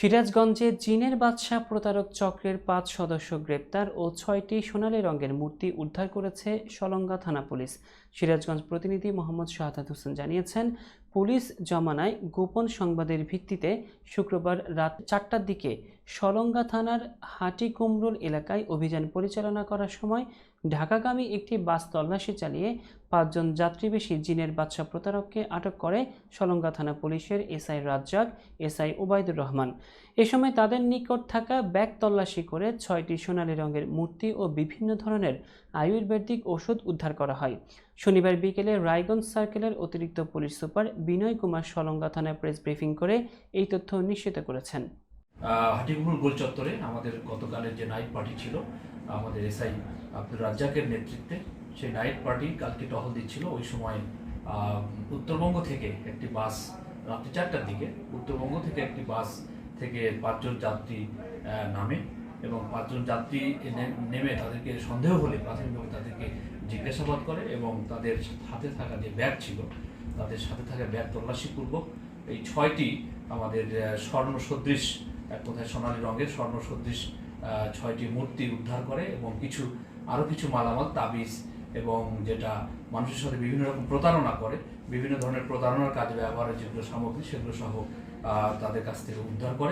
সিরাজগঞ্জে চীনের বাদশাহ প্রতারক চক্রের পাঁচ সদস্য গ্রেপ্তার ও ছয়টি সোনালী রঙের মূর্তি উদ্ধার করেছে সলঙ্গা থানা পুলিশ। সিরাজগঞ্জ প্রতিনিধি মোহাম্মদ শাহাদ হোসেন জানিয়েছেন পুলিশ জমানায় গোপন সংবাদের ভিত্তিতে শুক্রবার রাত চারটার দিকে সলঙ্গা থানার হাটিকুমরুল এলাকায় অভিযান পরিচালনা করার সময় ঢাকাগামী একটি বাস তল্লাশি চালিয়ে পাঁচজন যাত্রীবেশী জিনের বাদশাহ প্রতারককে আটক করে সলঙ্গা থানা পুলিশের এসআই রাজ্জাক, এসআই ওবায়দুর রহমান। এ সময় তাদের নিকট থাকা ব্যাগ তল্লাশি করে ছয়টি সোনালী রঙের মূর্তি ও বিভিন্ন ধরনের আয়ুর্বেদিক ওষুধ উদ্ধার করা হয়। শনিবার বিকেলে রায়গঞ্জ সার্কেলের অতিরিক্ত পুলিশ সুপার বিনয় কুমার সলঙ্গা থানায় প্রেস ব্রিফিং করে এই তথ্য নিশ্চিত করেছেন। হাটিগুড় গোল চত্বরে আমাদের গতকালের যে নাইট পার্টি ছিল, আমাদের এসআই আব্দুল রাজ্জাকের নেতৃত্বে সেই নাইট পার্টি কালকে টহল দিচ্ছিল। ওই সময় উত্তরবঙ্গ থেকে একটি বাস রাত্রি চারটার দিকে উত্তরবঙ্গ থেকে একটি বাস থেকে পাঁচজন যাত্রী নামে। এবং পাঁচজন যাত্রী নেমে তাদেরকে সন্দেহ হলে প্রাথমিকভাবে তাদেরকে জিজ্ঞাসাবাদ করে এবং তাদের হাতে থাকা যে ব্যাগ ছিল, তাদের সাথে থাকা ব্যাগ তল্লাশিপূর্বক এই ছয়টি আমাদের স্বর্ণ সদৃশ, এক কথায় সোনালী রঙের স্বর্ণ সদৃশ ছয়টি মূর্তি উদ্ধার করে এবং কিছু, আরও কিছু মালামাল, তাবিজ এবং যেটা মানুষের সাথে বিভিন্ন রকম প্রতারণা করে, বিভিন্ন ধরনের প্রতারণার কাজে ব্যবহারের যেগুলো সামগ্রী সেগুলো সহ তাদের কাছ থেকে উদ্ধার করে।